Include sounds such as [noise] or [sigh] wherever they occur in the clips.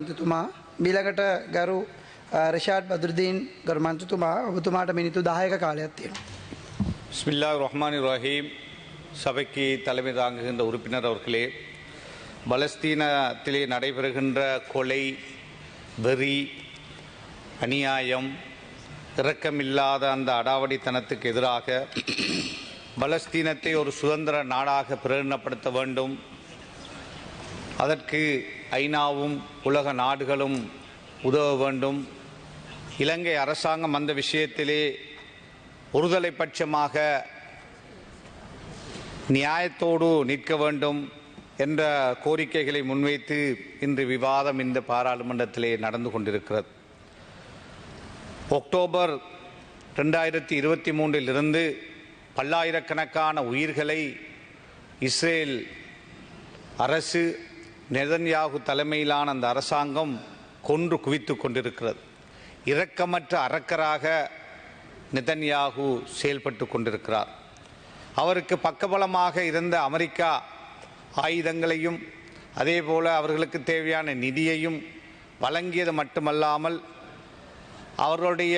මන්ත්‍රතුමා මීළඟට ගරු රෂාඩ් බදුරදීන් ගරු මන්ත්‍රතුමා ඔබතුමාට මිනිතු දායක කාලයක් තියෙනවා. பிஸ்மில்லா ரஹ்மான் ரஹீம் சபைக்கு தலைமை தாங்குகின்ற உறுப்பினர் அவர்களே பலஸ்தீனத்திலே நடைபெறுகின்ற கொலை வெறி அநியாயம் இரக்கமில்லாத அந்த அடாவடித்தனத்துக்கு எதிராக பலஸ்தீனத்தை ஒரு சுதந்திர நாடாக பிரகடனப்படுத்த வேண்டும் அதற்கு ஐநாவும் உலக நாடுகளும் உதவ வேண்டும். இலங்கை அரசாங்கம் அந்த விஷயத்திலே ஒருதலை பட்சமாக நியாயத்தோடு நிற்க வேண்டும் என்ற கோரிக்கைகளை முன்வைத்து இன்று விவாதம் இந்த பாராளுமன்றத்திலே நடந்து கொண்டிருக்கிறது. அக்டோபர் ரெண்டாயிரத்தி இருபத்தி மூன்றிலிருந்து பல்லாயிரக்கணக்கான உயிர்களை இஸ்ரேல் அரசு நெதன்யாகு தலைமையிலான அந்த அரசாங்கம் கொன்று குவித்து கொண்டிருக்கிறது. இரக்கமற்ற அரக்கராக நிதன்யாகு செயல்பட்டு கொண்டிருக்கிறார். அவருக்கு பக்கபலமாக இருந்த அமெரிக்கா ஆயுதங்களையும் அதேபோல அவர்களுக்கு தேவையான நிதியையும் வழங்கியது மட்டுமல்லாமல் அவர்களுடைய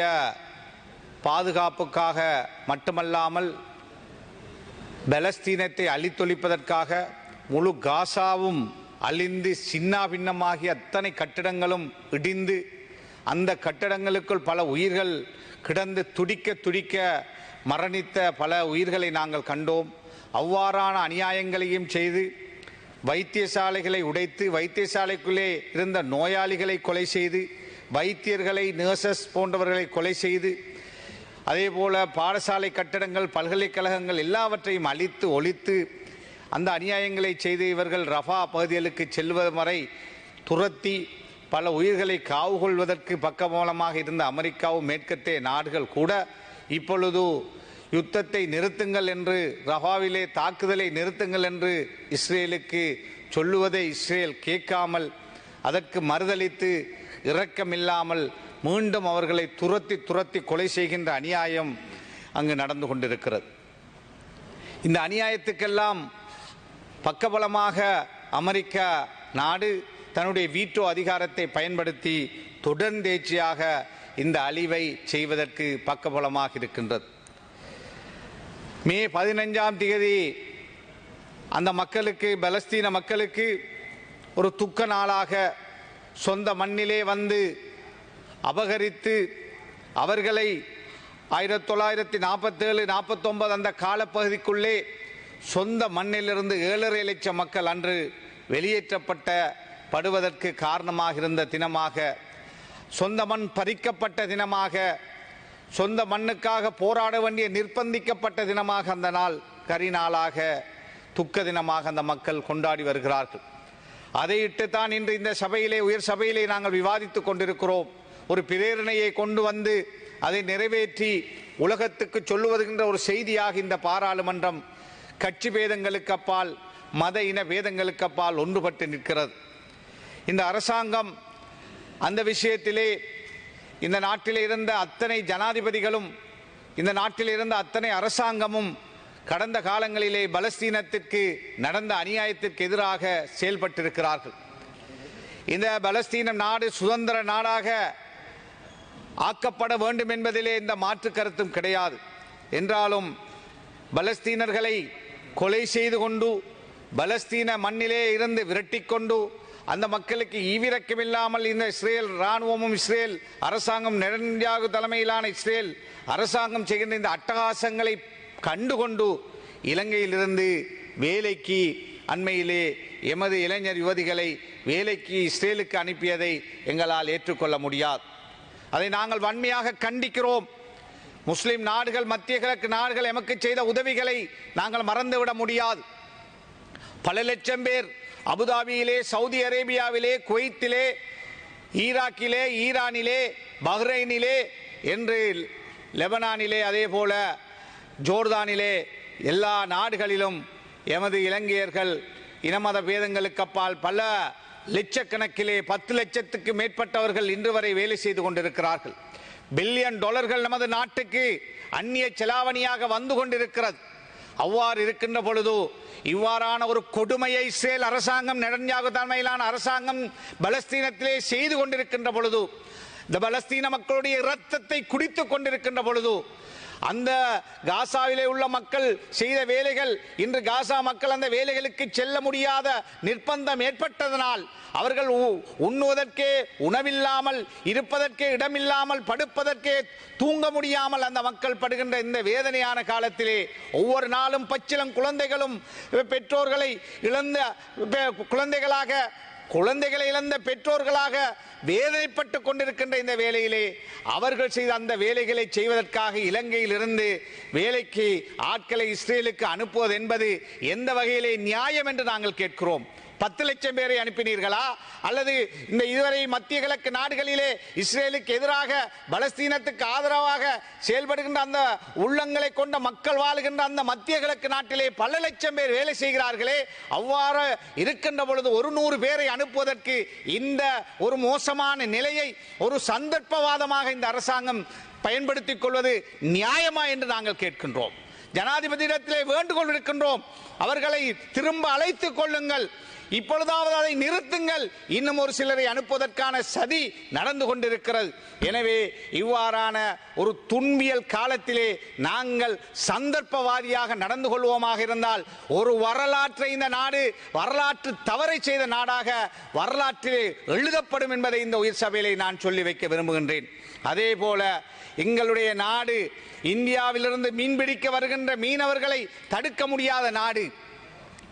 பாதுகாப்புக்காக மட்டுமல்லாமல் பலஸ்தீனத்தை அழித்தொழிப்பதற்காக முழு காசாவும் அழிந்து சின்னாபின்னமாகி அத்தனை கட்டிடங்களும் இடிந்து அந்த கட்டிடங்களுக்குள் பல உயிர்கள் கிடந்து துடிக்க துடிக்க மரணித்த பல உயிர்களை நாங்கள் கண்டோம். அவ்வாறான அநியாயங்களையும் செய்து வைத்தியசாலைகளை உடைத்து வைத்தியசாலைக்குள்ளே இருந்த நோயாளிகளை கொலை செய்து வைத்தியர்களை நர்சஸ் போன்றவர்களை கொலை செய்து அதேபோல பாடசாலை கட்டடங்கள் பல்கலைக்கழகங்கள் எல்லாவற்றையும் அழித்து ஒழித்து அந்த அநியாயங்களை செய்து இவர்கள் ரஃபா பகுதிகளுக்கு செல்வது வரை துரத்தி பல உயிர்களை காவு கொள்வதற்கு பக்கமூலமாக இருந்த அமெரிக்காவும் மேற்கத்திய நாடுகள் கூட இப்பொழுது யுத்தத்தை நிறுத்துங்கள் என்று ரஃபாவிலே தாக்குதலை நிறுத்துங்கள் என்று இஸ்ரேலுக்கு சொல்லுவதை இஸ்ரேல் கேட்காமல் அதற்கு மறுதளித்து இரக்கமில்லாமல் மீண்டும் அவர்களை துரத்தி துரத்தி கொலை செய்கின்ற அநியாயம் அங்கு நடந்து கொண்டிருக்கிறது. இந்த அநியாயத்துக்கெல்லாம் பக்கபலமாக அமெரிக்கா நாடு தன்னுடைய வீட்டோ அதிகாரத்தை பயன்படுத்தி தொடர்ந்தேச்சியாக இந்த அழிவை செய்வதற்கு பக்கபலமாக இருக்கின்றது. மே பதினஞ்சாம் தேதி அந்த மக்களுக்கு பலஸ்தீன மக்களுக்கு ஒரு துக்க நாளாக சொந்த மண்ணிலே வந்து அபகரித்து அவர்களை ஆயிரத்தி தொள்ளாயிரத்தி நாற்பத்தேழு நாற்பத்தொன்பது அந்த காலப்பகுதிக்குள்ளே சொந்த மண்ணிலிருந்து ஏழரை லட்சம் மக்கள் அன்று வெளியேற்றப்பட்ட படுவதற்கு காரணமாக இருந்த தினமாக சொந்த மண் பறிக்கப்பட்ட தினமாக சொந்த மண்ணுக்காக போராட வேண்டிய நிர்பந்திக்கப்பட்ட தினமாக அந்த நாள் கரி நாளாக துக்க தினமாக அந்த மக்கள் கொண்டாடி வருகிறார்கள். அதையிட்டு தான் இன்று இந்த சபையிலே உயர் சபையிலே நாங்கள் விவாதித்துக் கொண்டிருக்கிறோம். ஒரு பிரேரணையை கொண்டு வந்து அதை நிறைவேற்றி உலகத்துக்கு சொல்லுவதுகின்ற ஒரு செய்தியாக இந்த பாராளுமன்றம் கட்சி பேதங்களுக்கு அப்பால் மத இன பேதங்களுக்கு அப்பால் ஒன்றுபட்டு நிற்கிறது. இந்த அரசாங்கம் அந்த விஷயத்திலே இந்த நாட்டில் இருந்த அத்தனை ஜனாதிபதிகளும் இந்த நாட்டில் இருந்த அத்தனை அரசாங்கமும் கடந்த காலங்களிலே பலஸ்தீனத்திற்கு நடந்த அநியாயத்திற்கு எதிராக செயல்பட்டிருக்கிறார்கள். இந்த பலஸ்தீன நாடு சுதந்திர நாடாக ஆக்கப்பட வேண்டும் என்பதிலே இந்த மாற்று கருத்தும் கிடையாது. என்றாலும் பலஸ்தீனர்களை கொலை செய்து கொண்டு பலஸ்தீன மண்ணிலே இருந்து விரட்டிக்கொண்டு அந்த மக்களுக்கு ஈவிரக்கமில்லாமல் இந்த இஸ்ரேல் இராணுவமும் இஸ்ரேல் அரசாங்கம் நெடுஞ்சாகு தலைமையிலான இஸ்ரேல் அரசாங்கம் செய்கின்ற இந்த அட்டகாசங்களை கண்டுகொண்டு இலங்கையிலிருந்து வேலைக்கு அண்மையிலே எமது இளைஞர் யுவதிகளை வேலைக்கு இஸ்ரேலுக்கு அனுப்பியதை எங்களால் ஏற்றுக்கொள்ள முடியாது. அதை நாங்கள் வன்மையாக கண்டிக்கிறோம். முஸ்லிம் நாடுகள் மத்திய கிழக்கு நாடுகள் எமக்கு செய்த உதவிகளை நாங்கள் மறந்துவிட முடியாது. பல லட்சம் பேர் அபுதாபியிலே சவுதி அரேபியாவிலே குவைத்திலே ஈராக்கிலே ஈரானிலே பஹ்ரைனிலே என்று லெபனானிலே அதே போல ஜோர்தானிலே எல்லா நாடுகளிலும் எமது இலங்கையர்கள் இனமத பேதங்களுக்கு அப்பால் பல லட்சக்கணக்கிலே பத்து லட்சத்துக்கு மேற்பட்டவர்கள் இன்று வரை வேலை செய்து கொண்டிருக்கிறார்கள். பில்லியன் டாலர்கள் நமது நாட்டுக்கு அந்நிய செலாவணியாக வந்து கொண்டிருக்கிறது. அவ்வாறு இருக்கின்ற பொழுது இவ்வாறான ஒரு கொடுமையை இஸ்ரேல் அரசாங்கம் நெடன்யாகு தலைமையிலான அரசாங்கம் பலஸ்தீனத்திலே செய்து கொண்டிருக்கின்ற பொழுது இந்த பலஸ்தீன மக்களுடைய இரத்தத்தை குடித்து கொண்டிருக்கின்ற பொழுது அந்த காசாவிலே உள்ள மக்கள் செய்த வேலைகள் இன்று காசா மக்கள் அந்த வேலைகளுக்கு செல்ல முடியாத நிர்பந்தம் ஏற்பட்டதனால் அவர்கள் உ- உண்ணுவதற்கே உணவில்லாமல் இருப்பதற்கே இடமில்லாமல் படுப்பதற்கே தூங்க முடியாமல் அந்த மக்கள் படுகின்ற இந்த வேதனையான காலத்திலே ஒவ்வொரு நாளும் பச்சிலம் குழந்தைகளும் பெற்றோர்களை இழந்த குழந்தைகளாக குழந்தைகளை இழந்த பெற்றோர்களாக வேதனைப்பட்டு கொண்டிருக்கின்ற இந்த வேலையிலே அவர்கள் செய்த அந்த வேலைகளை செய்வதற்காக இலங்கையில் இருந்து வேலைக்கு ஆட்களை இஸ்ரேலுக்கு அனுப்புவது என்பது எந்த வகையிலே நியாயம் என்று நாங்கள் கேட்கிறோம். பத்து லட்சம் பேரை அனுப்பினீர்களா? அல்லது இந்த இதுவரை மத்திய கிழக்கு நாடுகளிலே இஸ்ரேலுக்கு எதிராக பலஸ்தீனத்துக்கு ஆதரவாக செயல்படுகின்ற அந்த உள்ளங்களை கொண்ட மக்கள் வாழுகின்ற அந்த மத்திய கிழக்கு நாட்டிலே பல லட்சம் பேர் வேலை செய்கிறார்களே அவ்வாறு இருக்கின்ற பொழுது ஒரு நூறு பேரை அனுப்புவதற்கு இந்த ஒரு மோசமான நிலையை ஒரு சந்தர்ப்பவாதமாக இந்த அரசாங்கம் பயன்படுத்திக் கொள்வது நியாயமா என்று நாங்கள் கேட்கின்றோம். ஜனாதிபதியிடத்திலே வேண்டுகோள் இருக்கின்றோம் அவர்களை திரும்ப அழைத்துக் கொள்ளுங்கள். இப்பொழுதாவது அதை நிறுத்துங்கள். இன்னும் ஒரு சிலரை அனுப்புவதற்கான சதி நடந்து கொண்டிருக்கிறது. எனவே இவ்வாறான ஒரு துன்பியல் காலத்திலே நாங்கள் சந்தர்ப்பவாதியாக நடந்து கொள்வோமாக இருந்தால் ஒரு வரலாற்றை இந்த நாடு வரலாற்று தவறை செய்த நாடாக வரலாற்றிலே எழுதப்படும் என்பதை இந்த உயிர் சபையிலே நான் சொல்லி வைக்க விரும்புகின்றேன். அதே போல எங்களுடைய நாடு இந்தியாவிலிருந்து மீன்பிடிக்க வருகின்ற மீனவர்களை தடுக்க முடியாத நாடு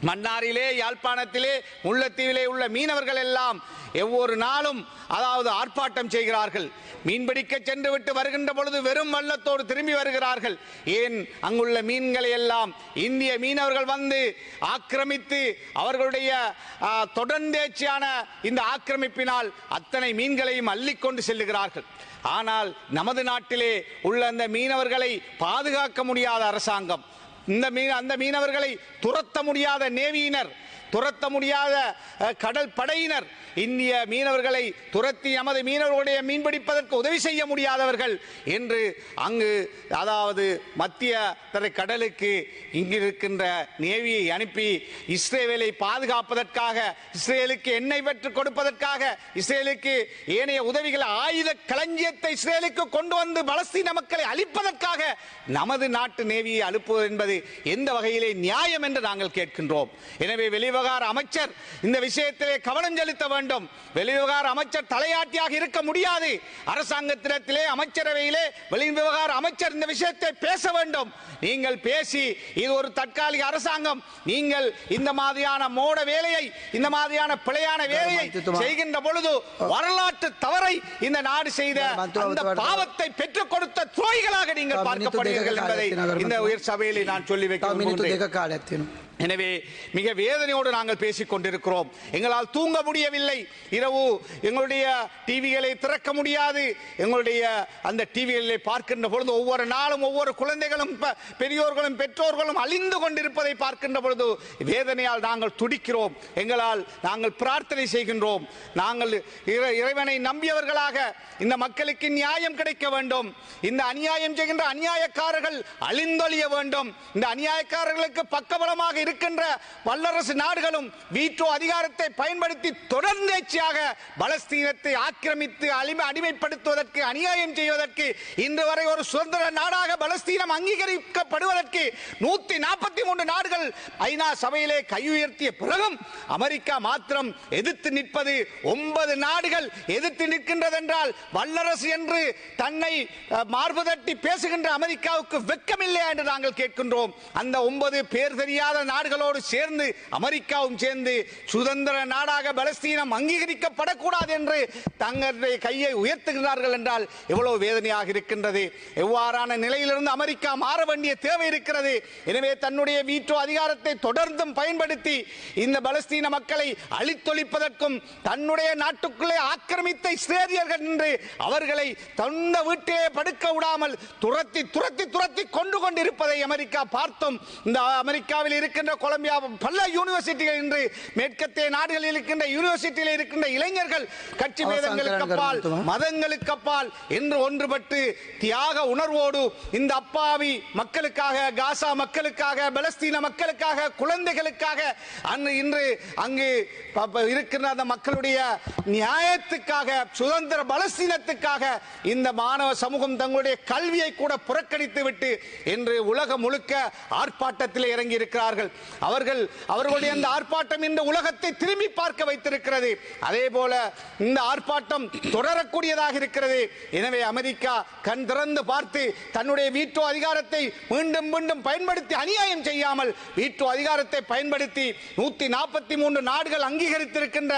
மன்னாரிலே யாழ்ப்பாணத்திலே முல்லத்தீவிலே உள்ள மீனவர்கள் எல்லாம் ஒவ்வொரு நாளும் அதாவது ஆர்ப்பாட்டம் செய்கிறார்கள். மீன்பிடிக்க சென்று விட்டு வருகின்ற பொழுது வெறும் வள்ளத்தோடு திரும்பி வருகிறார்கள். ஏன்? அங்குள்ள மீன்களை எல்லாம் இந்திய மீனவர்கள் வந்து ஆக்கிரமித்து அவர்களுடைய தொடர்ந்தேச்சியான தொடர்ந்தேர்ச்சியான இந்த ஆக்கிரமிப்பினால் அத்தனை மீன்களையும் அள்ளிக்கொண்டு செல்லுகிறார்கள். ஆனால் நமது நாட்டிலே உள்ள அந்த மீனவர்களை பாதுகாக்க முடியாத அரசாங்கம் இந்த மீன் அந்த மீனவர்களை துரத்த முடியாத நேவியினர். துரத்த முடியாத கடல் படையினர். இந்திய மீனவர்களை துரத்தி நமது மீனவர்களுடைய மீன்பிடிப்பதற்கு உதவி செய்ய முடியாதவர்கள் என்று அங்கு அதாவது மத்திய தரை கடலுக்கு இங்கு இருக்கின்ற நேவியை அனுப்பி இஸ்ரேலை பாதுகாப்பதற்காக இஸ்ரேலுக்கு எண்ணெய் பெற்றுக் கொடுப்பதற்காக இஸ்ரேலுக்கு ஏனைய உதவிகள் ஆயுத களஞ்சியத்தை இஸ்ரேலுக்கு கொண்டு வந்து பலஸ்தீன மக்களை அழிப்பதற்காக நமது நாட்டு நேவியை அனுப்புவது என்பது எந்த வகையிலே நியாயம் என்று நாங்கள் கேட்கின்றோம். எனவே வெளிவிவகார அமைச்சர் இந்த விஷயத்திலே கவனம் செலுத்த வேண்டும். வெளிவிவகார அமைச்சர் தலையாட்டியாக இருக்க முடியாது. அரசாங்கத்திடத்திலே அமைச்சரவையிலே வெளிவிவகார அமைச்சர் இந்த விஷயத்தை பேச வேண்டும். நீங்கள் பேசி இது ஒரு தற்காலிக அரசாங்கம். நீங்கள் இந்த மாதிரியான மோட வேலையை இந்த மாதிரியான பிழையான வேலையை. செய்கின்ற பொழுது வரலாற்று தவறை இந்த நாடு செய்த அந்த பாவத்தை பெற்றுக் கொடுத்த துரோகிகளாக நீங்கள் பார்க்கப்படுவீர்கள் என்பதை இந்த உயர் சபையிலே நான் சொல்லி வைக்க எனவே மிக வேதனையோடு நாங்கள் பேசிக் கொண்டிருக்கிறோம் எங்களால் தூங்க முடியவில்லை. இரவு எங்களுடைய டிவிகளை திறக்க முடியாது. எங்களுடைய அந்த டிவிகளை பார்க்கின்ற பொழுது ஒவ்வொரு நாளும் ஒவ்வொரு குழந்தைகளும் பெரியோர்களும் பெற்றோர்களும் அழிந்து கொண்டிருப்பதை பார்க்கின்ற பொழுது வேதனையால் நாங்கள் துடிக்கிறோம். எங்களால் நாங்கள் பிரார்த்தனை செய்கின்றோம். நாங்கள் இறைவனை நம்பியவர்களாக இந்த மக்களுக்கு நியாயம் கிடைக்க வேண்டும். இந்த அநியாயம் செய்கின்ற அநியாயக்காரர்கள் அழிந்தொழிய வேண்டும். இந்த அநியாயக்காரர்களுக்கு பக்கபலமாக இருக்கின்ற வல்லரசு நாடுகளும் வீட்டோ அதிகாரத்தை பயன்படுத்தி தொடர்ந்தேச்சியாக பலஸ்தீனத்தை ஆக்கிரமித்து அடிமை அடிமைப்படுத்துவதற்கு அநியாயம் செய்வதற்கு இன்று வரை ஒரு சுதந்திர நாடாக பலஸ்தீனம் அங்கீகரிக்கப்படுவதற்கு நூத்தி நாற்பத்தி மூன்று நாடுகள் ஐநா சபையிலே கையுயர்த்திய பிறகும் அமெரிக்கா மாத்திரம் எதிர்த்து நிற்பது ஒன்பது நாடுகள் எதிர்த்து நிற்கின்றதென்றால் வல்லரசு என்று தன்னை அஹ், மார்பு தட்டி பேசுகின்ற அமெரிக்காவுக்கு வெக்கமில்லையா என்று நாங்கள் கேட்கின்றோம். அந்த ஒன்பது பேர் தெரியாத நாடுகளோடு சேர்ந்து அமெரிக்காவும் சேர்ந்து சுதந்திர நாடாக பலஸ்தீனம் அங்கீகரிக்கப்படக்கூடாது என்று தங்களுடைய கையை உயர்த்துகிறார்கள் என்றால் எவ்வளவு வேதனையாக இருக்கின்றது. எவ்வாறான நிலையிலிருந்து அமெரிக்கா மாற வேண்டிய தேவை இருக்கிறது. எனவே தன்னுடைய வீட்டோ அதிகாரத்தை தொடர்ந்தும் பயன்படுத்தி இந்த பலஸ்தீன மக்களை அழித்தொழிப்பதற்கும் தன்னுடைய நாட்டுக்குள்ளே ஆக்கிரமித்த இஸ்ரேலியர்கள் என்று அவர்களை தந்த வீட்டிலே படுக்க விடாமல் துரத்தி துரத்தி துரத்தி கொண்டு கொண்டிருப்பதை அமெரிக்கா பார்த்தும் இந்த அமெரிக்காவில் இருக்கின்ற இருக்கின்ற கொலம்பியா பல யூனிவர்சிட்டிகள் இன்று மேற்கத்திய நாடுகளில் இருக்கின்ற யூனிவர்சிட்டியில் இருக்கின்ற இளைஞர்கள் கட்சி பேதங்களுக்கு அப்பால். மதங்களுக்கு அப்பால் என்று ஒன்றுபட்டு தியாக உணர்வோடு இந்த அப்பாவி மக்களுக்காக காசா மக்களுக்காக பலஸ்தீன மக்களுக்காக குழந்தைகளுக்காக அன்று இன்று அங்கு இருக்கின்ற அந்த மக்களுடைய நியாயத்துக்காக சுதந்திர பலஸ்தீனத்துக்காக இந்த மாணவ சமூகம் தங்களுடைய கல்வியை கூட புறக்கணித்து விட்டு இன்று உலகம் முழுக்க ஆர்ப்பாட்டத்தில் இறங்கி இருக்கிறார்கள் அவர்கள் அவர்களுடைய அந்த ஆர்ப்பாட்டம் இந்த உலகத்தை திரும்பி பார்க்க வைத்திருக்கிறது. அதே போல இந்த ஆர்ப்பாட்டம் தொடரக்கூடியதாக இருக்கிறது. எனவே அமெரிக்கா கண் திறந்து பார்த்து தன்னுடைய வீட்டோ அதிகாரத்தை மீண்டும் மீண்டும் பயன்படுத்தி அநியாயம் செய்யாமல் வீட்டோ அதிகாரத்தை பயன்படுத்தி நூத்தி நாற்பத்தி மூன்று நாடுகள் அங்கீகரித்திருக்கின்ற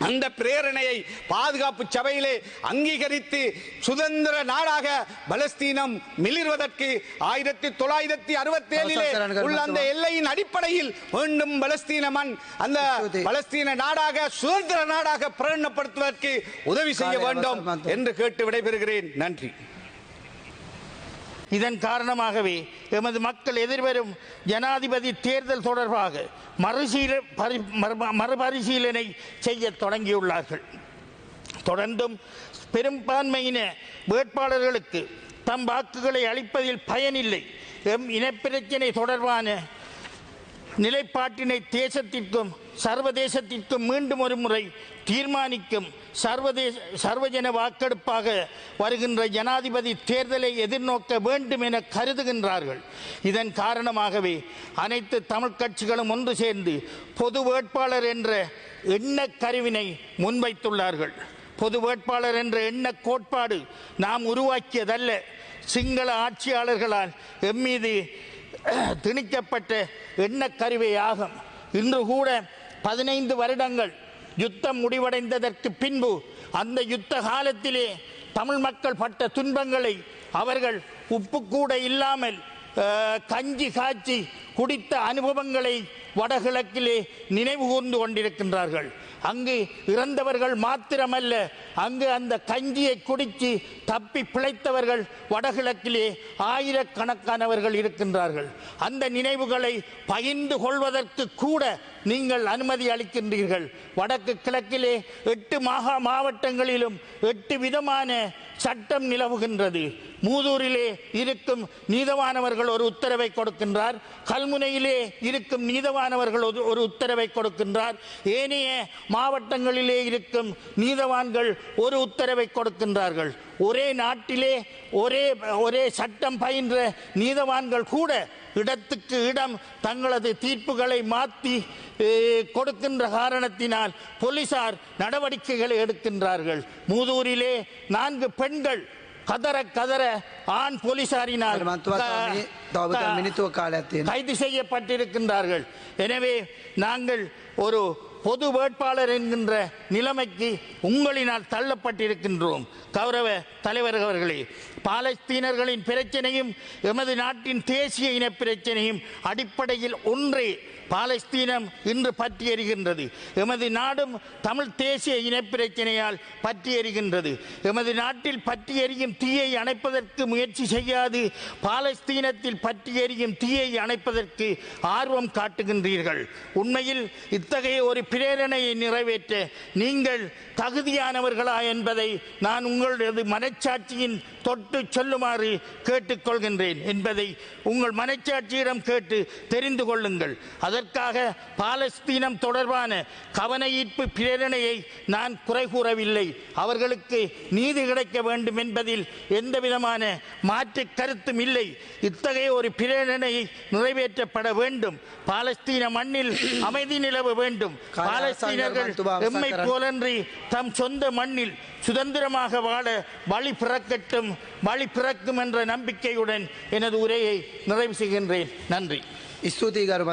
அந்த பிரேரணையை பாதுகாப்பு சபையிலே அங்கீகரித்து சுதந்திர நாடாக பலஸ்தீனம் மிளிர்வதற்கு ஆயிரத்தி தொள்ளாயிரத்தி அறுபத்தி ஏழிலே உள்ள அந்த எல்லையின் அடிப்படையில் மீண்டும் பலஸ்தீன மண் அந்த பலஸ்தீன நாடாக சுதந்திர நாடாக பிரகடனப்படுத்துவதற்கு உதவி செய்ய வேண்டும் என்று கேட்டு விடைபெறுகிறேன். நன்றி. இதன் காரணமாகவே எமது மக்கள் எதிர்வரும் ஜனாதிபதி தேர்தல் தொடர்பாக மறுசீல பரி- மறுபரிசீலனை செய்ய தொடங்கியுள்ளார்கள். தொடர்ந்தும் பெரும்பான்மையின வேட்பாளர்களுக்கு தம் வாக்குகளை அளிப்பதில் பயனில்லை. எம் இனப்பிரச்சினை தொடர்பான நிலைப்பாட்டினை தேசத்திற்கும் சர்வதேசத்திற்கும் மீண்டும் ஒரு முறை தீர்மானிக்கும் சர்வதேச சர்வஜன வாக்கெடுப்பாக வருகின்ற ஜனாதிபதி தேர்தலை எதிர்நோக்க வேண்டும் என கருதுகின்றார்கள். இதன் காரணமாகவே அனைத்து தமிழ் கட்சிகளும் ஒன்று சேர்ந்து பொது வேட்பாளர் என்ற எண்ணக் கருவினை முன்வைத்துள்ளார்கள். பொது வேட்பாளர் என்ற எண்ண கோட்பாடு நாம் உருவாக்கியதல்ல. சிங்கள ஆட்சியாளர்களால் எம்மீது [clears throat] திணிக்கப்பட்ட எண்ணக் கருவே ஆகும் இன்று கூட பதினைந்து வருடங்கள் யுத்தம் முடிவடைந்ததற்கு பின்பு அந்த யுத்த காலத்திலே தமிழ் மக்கள் பட்ட துன்பங்களை அவர்கள் உப்பு கூட இல்லாமல் கஞ்சி காய்ச்சி குடித்த அனுபவங்களை வடகிழக்கிலே நினைவு கூர்ந்து கொண்டிருக்கின்றார்கள். அங்கு இறந்தவர்கள் மாத்திரமல்ல அங்கு அந்த கஞ்சியை குடித்து தப்பி பிழைத்தவர்கள் வடகிழக்கிலே ஆயிரக்கணக்கானவர்கள் இருக்கின்றார்கள். அந்த நினைவுகளை பகிர்ந்து கொள்வதற்கு கூட நீங்கள் அனுமதி அளிக்கின்றீர்கள். வடக்கு கிழக்கிலே எட்டு மாகா மாவட்டங்களிலும் எட்டு விதமான சட்டம் நிலவுகின்றது. மூதூரிலே இருக்கும் நீதவானவர்கள் ஒரு உத்தரவை கொடுக்கின்றார். கல்முனையிலே இருக்கும் நீதவானவர்கள் ஒரு- ஒரு உத்தரவை கொடுக்கின்றார். ஏனைய மாவட்டங்களிலே இருக்கும் நீதவான்கள் ஒரு உத்தரவை கொடுக்கின்றார்கள். ஒரே நாட்டிலே ஒரே ஒரே சட்டம் பயின்ற நீதவான்கள் கூட இடத்துக்கு இடம் தங்களது தீர்ப்புகளை மாற்றி கொடுக்கின்ற காரணத்தினால் போலீசார் நடவடிக்கைகளை எடுக்கின்றார்கள். மூதூரிலே நான்கு பெண்கள் கதற கதற ஆண் போலீசாரினால் கைது செய்யப்பட்டிருக்கின்றார்கள். எனவே நாங்கள் ஒரு பொது வேட்பாளர் என்கின்ற நிலைமைக்கு உங்களினால் தள்ளப்பட்டிருக்கின்றோம். கௌரவ தலைவர் அவர்களே பாலஸ்தீனர்களின் பிரச்சனையும் எமது நாட்டின் தேசிய இன பிரச்சனையும் அடிப்படையில் ஒன்றே. பாலஸ்தீனம் இன்று பற்றி எறிகின்றது எமது நாடும் தமிழ் தேசிய இனப்பிரச்சனையால் பற்றி எறிகின்றது எமது நாட்டில் பற்றி எறியும் தீயை அணைப்பதற்கு முயற்சி செய்யாது. பாலஸ்தீனத்தில் பற்றி எறியும் தீயை அணைப்பதற்கு ஆர்வம் காட்டுகின்றீர்கள். உண்மையில் இத்தகைய ஒரு பிரேரணையை நிறைவேற்ற நீங்கள் தகுதியானவர்களா என்பதை நான் உங்களது மனச்சாட்சியின் தொட்டு சொல்லுமாறு கேட்டுக்கொள்கின்றேன் என்பதை உங்கள் மனச்சாட்சியிடம் கேட்டு தெரிந்து கொள்ளுங்கள். அது அதற்காக பாலஸ்தீனம் தொடர்பான கவன ஈர்ப்பு பிரேரணையை நான் குறை கூறவில்லை அவர்களுக்கு நீதி கிடைக்க வேண்டும் என்பதில் எந்த விதமான மாற்று கருத்தும் இல்லை. இத்தகைய ஒரு பிரேரணை நிறைவேற்றப்பட வேண்டும். பாலஸ்தீன மண்ணில் அமைதி நிலவ வேண்டும். பாலஸ்தீனர்கள் எம்மை போலன்றி தம் சொந்த மண்ணில் சுதந்திரமாக வாழ வழி பிறக்கட்டும் வழி பிறக்கும் என்ற நம்பிக்கையுடன் எனது உரையை நிறைவு செய்கின்றேன். நன்றி. ஸ்துதி